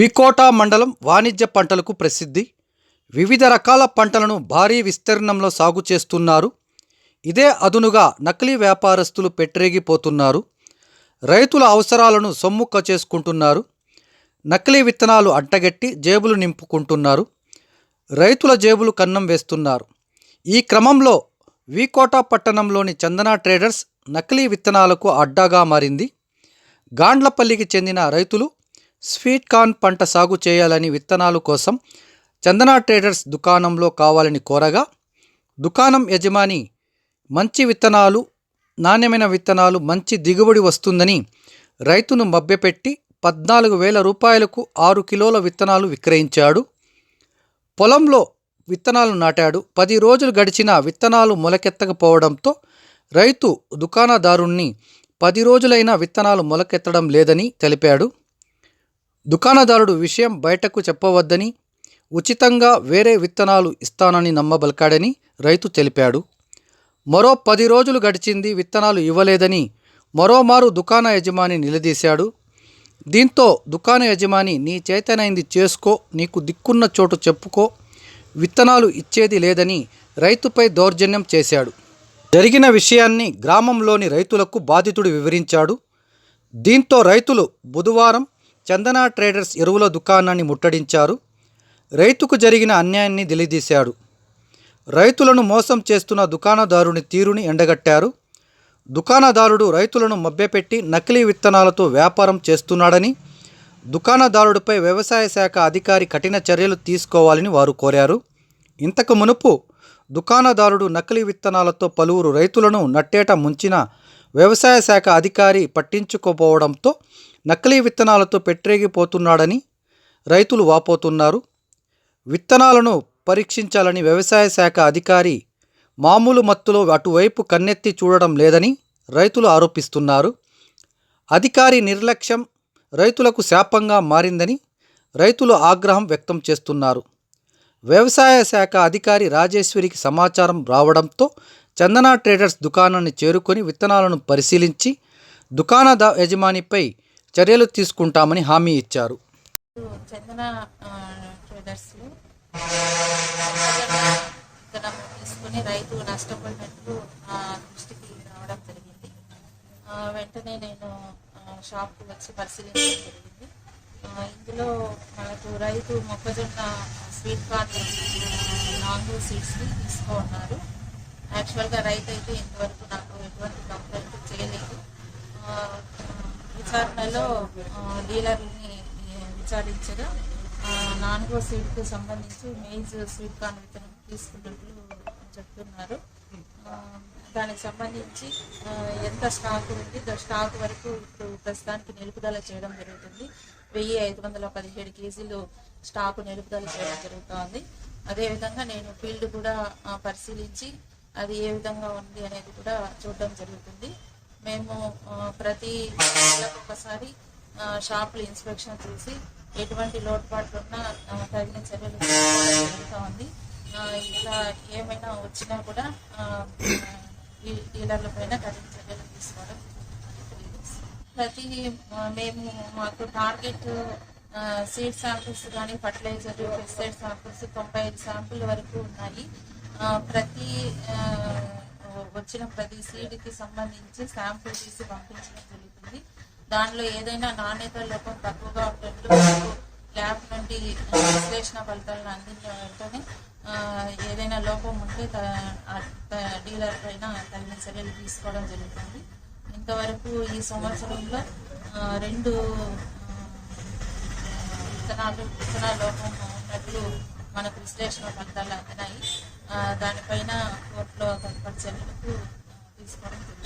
వికోటా మండలం వాణిజ్య పంటలకు ప్రసిద్ధి. వివిధ రకాల పంటలను భారీ విస్తీర్ణంలో సాగు చేస్తున్నారు. ఇదే అదునుగా నకిలీ వ్యాపారస్తులు పెట్టరేగిపోతున్నారు రైతుల అవసరాలను సొమ్ముక్క చేసుకుంటున్నారు. నకిలీ విత్తనాలు అంటగట్టి జేబులు నింపుకుంటున్నారు. రైతుల జేబులు కన్నం వేస్తున్నారు. ఈ క్రమంలో వీకోటా పట్టణంలోని చందన ట్రేడర్స్ నకిలీ విత్తనాలకు అడ్డాగా మారింది. గాండ్లపల్లికి చెందిన రైతులు స్వీట్ కార్న్ పంట సాగు చేయాలని విత్తనాలు కోసం చందన ట్రేడర్స్ దుకాణంలో కావాలని కోరగా దుకాణం యజమాని మంచి విత్తనాలు నాణ్యమైన విత్తనాలు మంచి దిగుబడి వస్తుందని రైతును మభ్యపెట్టి పద్నాలుగు వేల రూపాయలకు ఆరు కిలోల విత్తనాలు విక్రయించాడు. పొలంలో విత్తనాలు నాటాడు. పది రోజులు గడిచిన విత్తనాలు మొలకెత్తకపోవడంతో రైతు దుకాణదారుణ్ణి పది రోజులైన విత్తనాలు మొలకెత్తడం లేదని తెలిపాడు. దుకాణదారుడు విషయం బయటకు చెప్పవద్దని ఉచితంగా వేరే విత్తనాలు ఇస్తానని నమ్మబలికాడని రైతు తెలిపాడు. మరో పది రోజులు గడిచింది విత్తనాలు ఇవ్వలేదని మరోమారు దుకాణ యజమాని నిలదీశాడు. దీంతో దుకాణ యజమాని నీ చేతనైంది చేసుకో నీకు దిక్కున్న చోటు చెప్పుకో విత్తనాలు ఇచ్చేది లేదని రైతుపై దౌర్జన్యం చేశాడు. జరిగిన విషయాన్ని గ్రామంలోని రైతులకు బాధితుడు వివరించాడు. దీంతో రైతులు బుధవారం చందన ట్రేడర్స్ ఎరువుల దుకాణాన్ని ముట్టడించారు. రైతుకు జరిగిన అన్యాయాన్ని నిలదీశాడు రైతులను మోసం చేస్తున్న దుకాణదారుని తీరుని ఎండగట్టారు. దుకాణదారుడు రైతులను మభ్యపెట్టి నకిలీ విత్తనాలతో వ్యాపారం చేస్తున్నాడని దుకాణదారుడిపై వ్యవసాయ శాఖ అధికారి కఠిన చర్యలు తీసుకోవాలని వారు కోరారు. ఇంతకు మునుపు దుకాణదారుడు నకిలీ విత్తనాలతో పలువురు రైతులను నట్టేట ముంచిన వ్యవసాయ శాఖ అధికారి పట్టించుకోపోవడంతో నకిలీ విత్తనాలతో పెట్టరేగిపోతున్నాడని రైతులు వాపోతున్నారు. విత్తనాలను పరీక్షించాలని వ్యవసాయ శాఖ అధికారి మామూలు మత్తులో అటువైపు కన్నెత్తి చూడడం లేదని రైతులు ఆరోపిస్తున్నారు. అధికారి నిర్లక్ష్యం రైతులకు శాపంగా మారిందని రైతులు ఆగ్రహం వ్యక్తం చేస్తున్నారు. వ్యవసాయ శాఖ అధికారి రాజేశ్వరికి సమాచారం రావడంతో చందన ట్రేడర్స్ దుకాణాన్ని చేరుకొని విత్తనాలను పరిశీలించి దుకాణ యజమానిపై చర్యలు తీసుకుంటామని హామీ ఇచ్చారు. చందన ట్రేడర్స్లో తీసుకుని రైతు నష్టపోయినట్లు దృష్టికి రావడం జరిగింది. వెంటనే నేను షాప్కి వచ్చి పరిశీలించడం జరిగింది. ఇందులో మనకు రైతు మొక్కజొన్న స్వీట్ కార్న్ నాలుగు సీడ్స్ని తీసుకున్నారు యాక్చువల్గా రైతు అయితే ఇంతవరకు నాకు ఎటువంటి కంప్లైంట్ చేయలేదు. విచారణలో డీలర్ని విచారించగా నాన్గో నాలుగో సీట్కు సంబంధించి మేజ్ స్వీట్ కార్న్ విత్తనం తీసుకున్నట్లు చెప్తున్నారు. దానికి సంబంధించి ఎంత స్టాక్ ఉంది స్టాక్ వరకు ఇప్పుడు ప్రస్తుతానికి నిలుపుదల చేయడం జరుగుతుంది. వెయ్యి ఐదు వందల పదిహేడు కేజీలు స్టాక్ నిలుపుదల చేయడం జరుగుతోంది. అదేవిధంగా నేను ఫీల్డ్ కూడా పరిశీలించి అది ఏ విధంగా ఉంది అనేది కూడా చూడడం జరుగుతుంది. మేము ప్రతి నెలకు ఒకసారి షాపులు ఇన్స్పెక్షన్ చేసి ఎటువంటి లోటుపాట్లు ఉన్నా తగిన చర్యలు జరుగుతూ ఉంది. ఇలా ఏమైనా వచ్చినా కూడా ఈ డీలర్ల పైన కఠిన చర్యలు తీసుకోవడం ప్రతి మేము మాకు టార్గెట్ సీడ్ శాంపిల్స్ కానీ ఫర్టిలైజర్ పెస్టిసైడ్ శాంపిల్స్ తొంభై ఐదు శాంపుల్ వరకు ఉన్నాయి. ప్రతి వచ్చిన ప్రతి సీడ్కి సంబంధించి శాంపుల్ తీసి పంపించడం జరుగుతుంది. దానిలో ఏదైనా నాణ్యత లోపం తక్కువగా ఉన్నట్లు ల్యాబ్ నుండి విశ్లేషణ ఫలితాలను అందించిన వెంటనే ఏదైనా లోపం ఉంటే డీలర్ పైన తగిన చర్యలు తీసుకోవడం జరుగుతుంది. ఇంతవరకు ఈ సంవత్సరంలో రెండు విత్తనాలు విత్తనాల లోపం ఉన్నట్లు మనకు విశ్లేషణ ఫలితాలు అందినాయి. దానిపైన కోర్టులో తదుపరి తీసుకోవడం